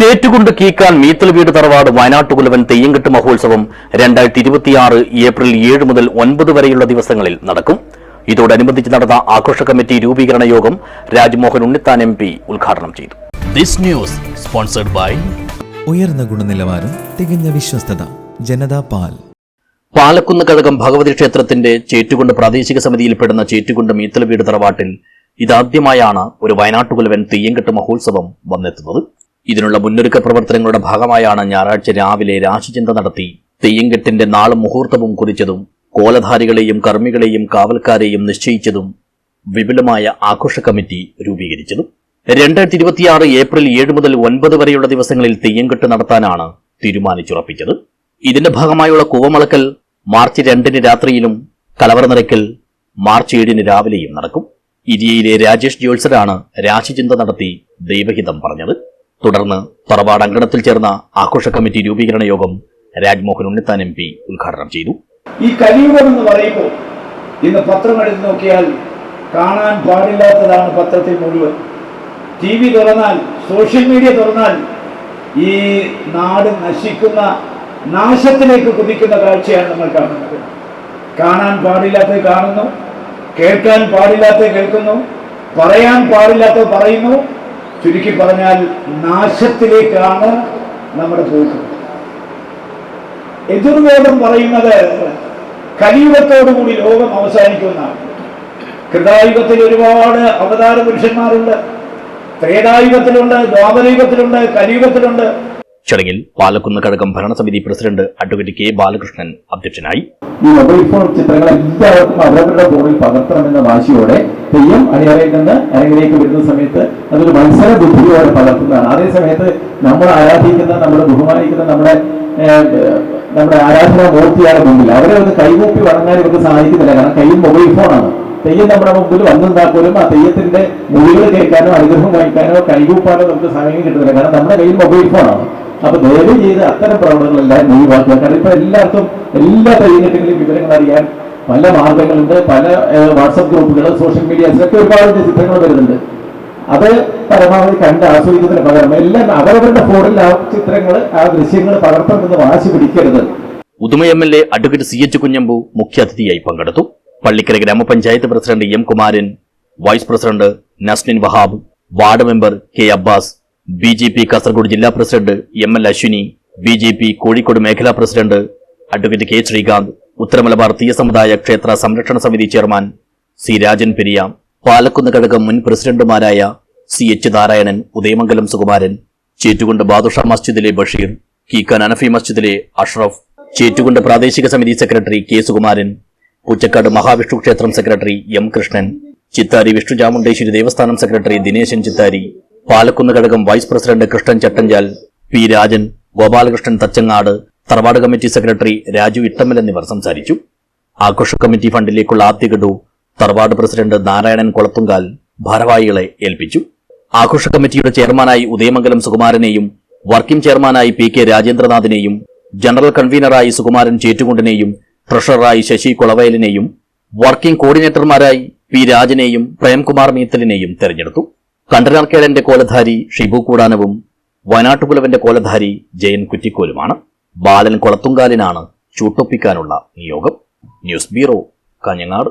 ചേറ്റുകുണ്ട് കീക്കാൻ മീത്തൽ വീട് തറവാട് വയനാട്ടുകുലവൻ തെയ്യങ്കെട്ട് മഹോത്സവം രണ്ടായിരത്തി ഇരുപത്തിയാറ് ഏപ്രിൽ ഏഴ് മുതൽ ഒൻപത് വരെയുള്ള ദിവസങ്ങളിൽ നടക്കും. ഇതോടനുബന്ധിച്ച് നടന്ന ആഘോഷ കമ്മിറ്റി രൂപീകരണ യോഗം രാജ്മോഹൻ ഉണ്ണിത്താൻ എം പി ഉദ്ഘാടനം ചെയ്തു. ദിസ് ന്യൂസ് സ്പോൺസർഡ് ബൈ ഉയർന്ന ഗുണനിലവാരം തികഞ്ഞ വിശ്വസ്തത ജനതാ പാൽ. പാലക്കുന്ന് കഴകം ഭഗവതി ക്ഷേത്രത്തിന്റെ ചേറ്റുകുണ്ട് പ്രാദേശിക സമിതിയിൽപ്പെടുന്ന ചേറ്റുകുണ്ട് മീത്തൽ വീട് തറവാട്ടിൽ ഇതാദ്യമായാണ് ഒരു വയനാട്ടുകുലവൻ തെയ്യങ്കെട്ട് മഹോത്സവം വന്നെത്തുന്നത്. ഇതിനുള്ള മുന്നൊരുക്ക പ്രവർത്തനങ്ങളുടെ ഭാഗമായാണ് ഞായറാഴ്ച രാവിലെ രാശിചിന്ത നടത്തി. തെയ്യങ്കെട്ടിന്റെ നാളും മുഹൂർത്തവും കുറിച്ചതും കോലധാരികളെയും കർമ്മികളെയും കാവൽക്കാരെയും നിശ്ചയിച്ചതും വിപുലമായ ആഘോഷ കമ്മിറ്റി രൂപീകരിച്ചതും. രണ്ടായിരത്തി ഇരുപത്തിയാറ് ഏപ്രിൽ ഏഴ് മുതൽ ഒൻപത് വരെയുള്ള ദിവസങ്ങളിൽ തെയ്യങ്കെട്ട് നടത്താനാണ് തീരുമാനിച്ചുറപ്പിച്ചത്. ഇതിന്റെ ഭാഗമായുള്ള കൂവമളക്കൽ മാർച്ച് രണ്ടിന് രാത്രിയിലും കലവറ നിരക്കൽ മാർച്ച് ഏഴിന് രാവിലെയും നടക്കും. ഇരിയയിലെ രാജേഷ് ജോത്സരാണ് രാശിചിന്ത നടത്തി ദൈവഹിതം പറഞ്ഞത്. തുടർന്ന് തറവാട് അങ്കണത്തിൽ ചേർന്ന ആഘോഷ കമ്മിറ്റി രൂപീകരണ യോഗം രാജ്മോഹൻ ഉണ്ണിത്താൻ എം പി ഉദ്ഘാടനം ചെയ്തു. ഈ കലിയുഗം എന്ന് പറയുമ്പോൾ ഇന്ന് പത്രം നോക്കിയാൽ കാണാൻ പാടില്ലാത്തതാണ് പത്രത്തിൽ മുഴുവൻ. ടി വി തുറന്നാൽ സോഷ്യൽ മീഡിയ തുറന്നാൽ ഈ നാട് നശിക്കുന്ന നാശത്തിലേക്ക് കുതിക്കുന്ന കാഴ്ചയാണ് നമ്മൾ കാണുന്നത്. കാണാൻ പാടില്ലാത്തത് കാണുന്നു കേൾക്കാൻ പാടില്ലാത്തത് കേൾക്കുന്നു പറയാൻ പാടില്ലാത്തത് പറയുന്നു ചുരുക്കി പറഞ്ഞാൽ നാശത്തിലേക്കാണ് നമ്മുടെ പോക്ക് എതിർവേദം പറയുന്നത് കലിയുഗത്തോടുകൂടി ലോകം അവസാനിക്കുമെന്നാണ്. കൃതായുഗത്തിൽ ഒരുപാട് അവതാര പുരുഷന്മാരുണ്ട്. ത്രേതായുഗത്തിലുണ്ട് ദ്വാപരയുഗത്തിലുണ്ട് കലിയുഗത്തിലുണ്ട്. ചടങ്ങിൽ പാലക്കുന്ന് കഴകം ഭരണസമിതി പ്രസിഡന്റ് അഡ്വക്കേറ്റ് കെ ബാലകൃഷ്ണൻ അധ്യക്ഷനായി. ഈ മൊബൈൽ ഫോൺ ചിത്രങ്ങൾ എല്ലാവർക്കും അവരവരുടെ ഫോണിൽ പകർത്തണമെന്ന വാശിയോടെ തെയ്യം അണിയറയിൽ നിന്ന് അരങ്ങിലേക്ക് വരുന്ന സമയത്ത് അതൊരു മത്സര ബുദ്ധിയോടെ പകർത്തുന്നതാണ്. അതേ സമയത്ത് നമ്മൾ ആരാധിക്കുന്ന നമ്മൾ ബഹുമാനിക്കുന്ന നമ്മുടെ നമ്മുടെ ആരാധനാ മൂർത്തിയായ മുമ്പിൽ അവരെ ഒന്ന് കൈകൂപ്പി വണങ്ങാൻ ഇവർക്ക് സാധിക്കുന്നില്ല. കാരണം കയ്യിൽ മൊബൈൽ ഫോണാണ്. തെയ്യം നമ്മുടെ മുമ്പിൽ വന്നെന്താ പോലും ആ തെയ്യത്തിന്റെ മൊഴികൾ കേൾക്കാനോ അനുഗ്രഹം വായിക്കാനോ കൈകൂപ്പാനോ നമുക്ക് സമയം കിട്ടുന്നില്ല. കാരണം നമ്മുടെ കയ്യിൽ മൊബൈൽ ഫോണാണ്. അപ്പൊ ദയവ് ചെയ്ത് അത്തരം പ്രവണതകളെല്ലാം ഒഴിവാക്കുക കാരണം ഇപ്പൊ എല്ലാവർക്കും എല്ലാ തെയ്യത്തിലും വിവരങ്ങൾ അറിയാൻ പല മാർഗങ്ങളുണ്ട്. പല വാട്സപ്പ് ഗ്രൂപ്പുകൾ സോഷ്യൽ മീഡിയാസിലൊക്കെ ഒരുപാട് ചിത്രങ്ങൾ വരുന്നുണ്ട്. അത് പരമാവധി കണ്ട് ആസ്വദിക്കുന്നതിന് പകരം എല്ലാം അവരവരുടെ ഫോണിൽ ആ ചിത്രങ്ങൾ ആ ദൃശ്യങ്ങൾ പകർത്തണമെന്ന് വാശി പിടിക്കരുത്. Uduma M L A advocate C H Kunhambu മുഖ്യാതിഥിയായി പങ്കെടുത്തു. പള്ളിക്കര ഗ്രാമപഞ്ചായത്ത് president M Kumaran vice president Nasnin Wahab ward member K Abbas B J P Kasaragod ജില്ലാ president M L Ashwini B J P Kozhikode മേഖലാ president advocate K Sreekanth Uttaramalabar Thiyya സമുദായ ക്ഷേത്ര സംരക്ഷണ സമിതി chairman C Rajan Periya Palakkunnu കഴകം മുൻ പ്രസിഡന്റുമാരായ C H Narayanan Udayamangalam Sukumaran ചേറ്റുകുണ്ട് Badusha മസ്ജിദിലെ ബഷീർ കീക്കാൻ അനഫി മസ്ജിദിലെ അഷ്റഫ് ചേറ്റുകുണ്ട് പ്രാദേശിക സമിതി സെക്രട്ടറി കെ സുകുമാരൻ പൂച്ചക്കാട് മഹാവിഷ്ണു ക്ഷേത്രം സെക്രട്ടറി എം കൃഷ്ണൻ ചിത്താരി വിഷ്ണു ചാമുണ്ടേശ്വരി ദേവസ്ഥാനം സെക്രട്ടറി ദിനേശൻ ചിത്താരി പാലക്കുന്ന് ഘടകം vice president Krishnan Chattanchal P Rajan Gopalakrishnan Thachangad തറവാട് കമ്മിറ്റി സെക്രട്ടറി രാജു ഇട്ടമ്മൽ എന്നിവർ സംസാരിച്ചു. ആഘോഷ കമ്മിറ്റി ഫണ്ടിലേക്കുള്ള ആദ്യ ഗഡു തറവാട് പ്രസിഡന്റ് നാരായണൻ കൊളത്തുങ്കാൽ ഭാരവാഹികളെ ഏൽപ്പിച്ചു. ആഘോഷ കമ്മിറ്റിയുടെ ചെയർമാനായി ഉദയമംഗലം സുകുമാരനെയും വർക്കിംഗ് ചെയർമാനായി പി കെ രാജേന്ദ്രനാഥിനെയും ജനറൽ കൺവീനറായി സുകുമാരൻ ചേറ്റുകുണ്ടിനെയും ട്രഷററായി ശശി കുളവയലിനെയും വർക്കിംഗ് കോർഡിനേറ്റർമാരായി പി രാജനെയും പ്രേംകുമാർ മീത്തലിനെയും തെരഞ്ഞെടുത്തു. കണ്ടനാർക്കേടന്റെ കോലധാരി ഷിബു കൂടാനവും വയനാട്ടുപുലവന്റെ കോലധാരി ജയൻ കുറ്റിക്കോലുമാണ്. ബാലൻ കൊളത്തുങ്കാലിനാണ് ചൂട്ടൊപ്പിക്കാനുള്ള നിയോഗം. News bureau Kanhangad.